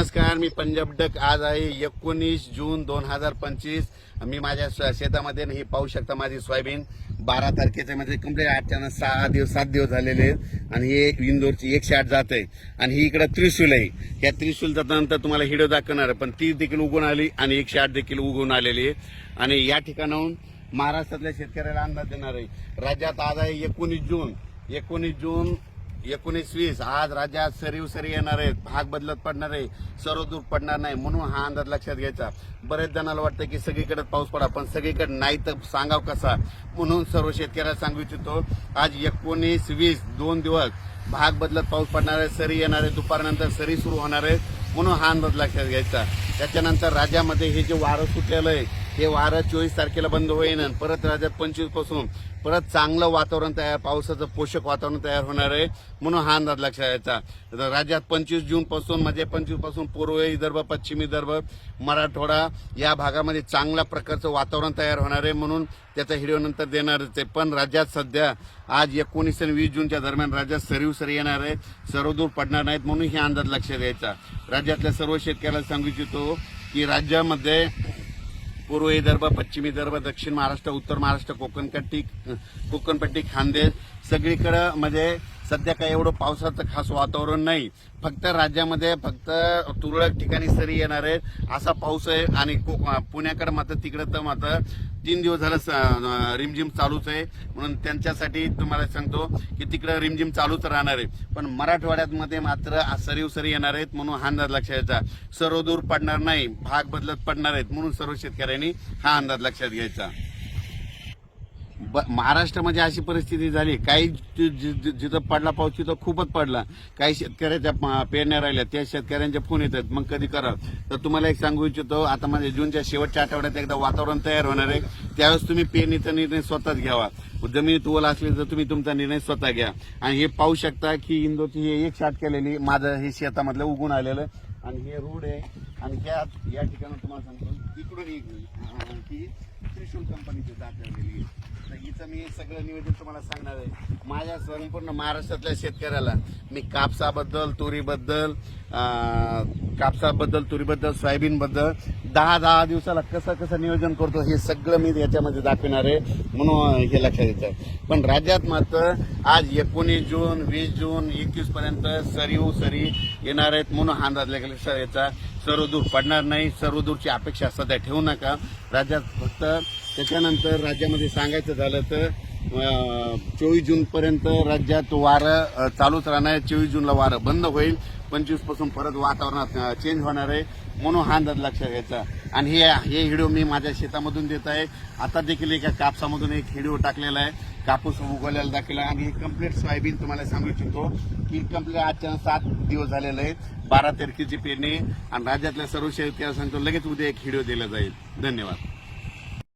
नमस्कार मी पंजाब डक आज आहे एकोणीस जून दोन हजार पंचवीस. मी माझ्या शेतामध्ये हे पाहू शकता माझी सोयाबीन. बारा तारखेच्या म्हणजे कंप्लीट आठच्या सहा दिवस सात दिवस झालेले आहेत. आणि हे इंदोरची एकशे आठ जात आहे. आणि ही इकडं त्रिशूल आहे. या त्रिशूल नंतर तुम्हाला हिडो दाखवणार. आहे पण ती देखील उगून आली आणि एकशे आठ देखील उगवून आलेली आहे. आणि या ठिकाणाहून महाराष्ट्रातल्या शेतकऱ्याला अंदाज देणार आहे. राज्यात आज आहे एकोणीस जून. एकोणीस जून एकोणीस वीस. आज राज्यात सरीव सरी येणार आहेत. भाग बदलत पडणार आहे. सर्व दूर पडणार नाही. म्हणून हा अंदाज लक्षात घ्यायचा. बरेच जणांना वाटतं की सगळीकडे पाऊस पडा पण सगळीकडे नाही तर सांगाव कसा? म्हणून सर्व शेतकऱ्याला सांगू इच्छितो आज एकोणीस वीस दोन दिवस भाग बदलत पाऊस पडणार आहे सरी येणार आहे दुपारनंतर सरी सुरू होणार आहे. म्हणून हा अंदाज लक्षात घ्यायचा. त्याच्यानंतर राज्यामध्ये हे जे वारं सुटलेलं आहे हे वारं चोवीस तारखेला बंद होईन परत राज्यात पंचवीसपासून परत चांगलं वातावरण तयार पावसाचं पोषक वातावरण तयार होणार आहे म्हणून हा अंदाज लक्षात घ्यायचा राज्यात पंचवीस जून पासून म्हणजे पंचवीसपासून पूर्व विदर्भ पश्चिमी विदर्भ मराठवाडा या भागामध्ये चांगल्या प्रकारचं वातावरण तयार होणार आहे म्हणून त्याचा व्हिडिओ नंतर देणारच आहे पण राज्यात सध्या आज एकोणीस आणि वीस जूनच्या दरम्यान राज्यात सरीव सरी येणार आहे सर्वदूर पडणार नाहीत म्हणून हे अंदाज लक्षात द्यायचा राज्यातल्या सर्व शेतकऱ्याला सांगू इच्छितो की राज्यामध्ये पूर्व विदर्भ पश्चिम विदर्भ दक्षिण महाराष्ट्र उत्तर महाराष्ट्र कोकणपट्टी कोकणपट्टी खानदेश सगळीकडं म्हणजे सध्या काही एवढं पावसाचं खास वातावरण नाही. फक्त राज्यामध्ये फक्त तुरळक ठिकाणी सरी येणार आहेत. असा पाऊस आहे आणि को- पुण्याकडे मात्र तिकडं तर मात्र तीन दिवस झालं स- रिमझिम चालूच आहे. म्हणून त्यांच्यासाठी तुम्हाला सांगतो की तिकडं रिमझिम चालूच राहणार आहे. पण मराठवाड्यामध्ये मात्र सरीव सरी येणार आहेत म्हणून हा अंदाज लक्षात घ्यायचा. सर्व दूर पडणार नाही. भाग बदलत पडणार आहेत म्हणून सर्व शेतकऱ्यांनी हा अंदाज लक्षात घ्यायचा. महाराष्ट्रामध्ये अशी परिस्थिती झाली काही जि- जिथं पडला पाऊस तिथं खूपच पडला. काही शेतकऱ्याच्या पेरण्या राहिल्या त्या शेतकऱ्यांचे फोन येतात मग कधी करा तर तुम्हाला एक सांगू इच्छितो आता म्हणजे जूनच्या शेवटच्या आठवड्यात एकदा वातावरण तयार होणार आहे. त्यावेळेस तुम्ही पेरणीचा निर्णय स्वतःच घ्यावा. जमिनीत ओल असली तर तुम्ही तुमचा निर्णय स्वतः घ्या. आणि हे पाहू शकता की इंदोरची हे एक शाट केलेली माझं हे शेतामधलं उगून आलेलं. आणि हे रोड आहे. आणि त्यात या ठिकाणी तुम्हाला सांगतो इकडून एक अं, ही त्रिशूल कंपनीची दाखवलेली आहे. तर हिचं मी सगळं निवेदन तुम्हाला सांगणार आहे. माझ्या संपूर्ण महाराष्ट्रातल्या शेतकऱ्याला मी कापसाबद्दल तुरीबद्दल कापसाबद्दल तुरीबद्दल सोयाबीनबद्दल दहा दहा दिवसाला कसं कसं नियोजन करतो हे सगळं मी याच्यामध्ये दाखविणार आहे. म्हणून हे लक्षात येतं. पण राज्यात मात्र आज एकोणीस जून वीस जून एकवीसपर्यंत सरीव सरी येणार आहेत म्हणून हा अंदाज लक्षात याचा सर्व दूर पडणार नाही सर्व दूरची अपेक्षा सध्या ठेवू नका. राज्यात फक्त त्याच्यानंतर राज्यामध्ये सांगायचं झालं तर चोवीस जूनपर्यंत राज्यात वारं चालूच राहणार आहे. चोवीस जूनला वारं बंद होईल. पंचवीसपासून परत वातावरणात चेंज होणार आहे. म्हणून हा अंदाज लक्षात घ्यायचा. आणि हे हे व्हिडिओ मी माझ्या शेतामधून देत आहे. आता देखील एका कापसामधून एक व्हिडिओ टाकलेला आहे. कापूस उगवलेला दाखवला आणि हे कंप्लीट सोयाबीन तुम्हाला सांगू इच्छितो की कंप्लीट आजच्या सात दिवस झालेले आहेत. बारा तारखेची पेरणी आणि राज्यातल्या सर्व शेतकऱ्यांना सांगतो लगेच उद्या एक व्हिडिओ दिला जाईल. धन्यवाद.